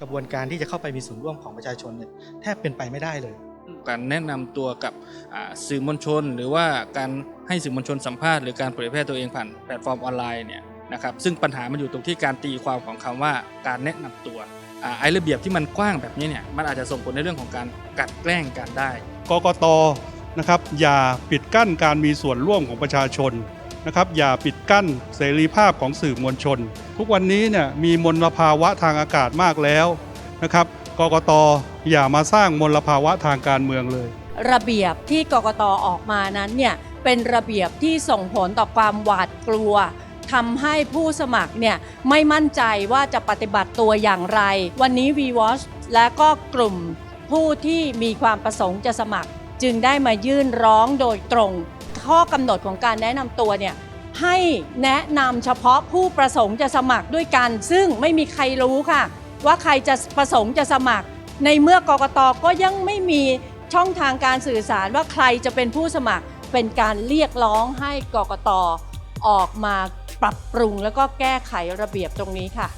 กระบวนการที่จะเข้าไปมีส่วนร่วมของประชาชนเนี่ยแทบเป็นไปไม่ได้เลย การแนะนำตัวกับอ่าสื่อมวลชน หรือว่าการให้สื่อมวลชนสัมภาษณ์หรือการเผยแพร่ตัวเองผ่านแพลตฟอร์มออนไลน์เนี่ยนะครับซึ่งปัญหามันอยู่ตรงที่การตีความของคำว่าการแนะนำตัวอ่าไอ้ระเบียบที่มันกว้างแบบนี้เนี่ยมันอาจจะส่งผลในเรื่องของการกลัดแกล้งกันได้กกตนะครับอย่าปิดกั้นการมีส่วนร่วมของประชาชน นะครับอย่าปิดกั้นเสรีภาพของสื่อมวลชน ทุกวันนี้เนี่ยมีมลภาวะทางอากาศมากแล้วนะครับกกตอย่ามาสร้างมลภาวะทางการเมืองเลย ระเบียบที่กกตออกมานั้นเนี่ยเป็นระเบียบที่ส่งผลต่อความหวาดกลัวทำให้ผู้สมัครเนี่ยไม่มั่นใจว่าจะปฏิบัติตัวอย่างไร วันนี้ VWatch และก็กลุ่มผู้ที่มีความประสงค์จะสมัคร จึงได้มายื่นร้องโดยตรง ข้อกำหนดของการแนะนำตัวเนี่ยให้แนะนำเฉพาะผู้ประสงค์จะสมัครด้วยกัน ซึ่งไม่มีใครรู้ค่ะ ว่าใครจะประสงค์จะสมัคร ในเมื่อกกตก็ยังไม่มีช่องทางการสื่อสารว่าใครจะเป็นผู้สมัคร เป็นการเรียกร้องให้กกตออกมาปรับปรุงแล้วก็แก้ไขระเบียบตรงนี้ค่ะ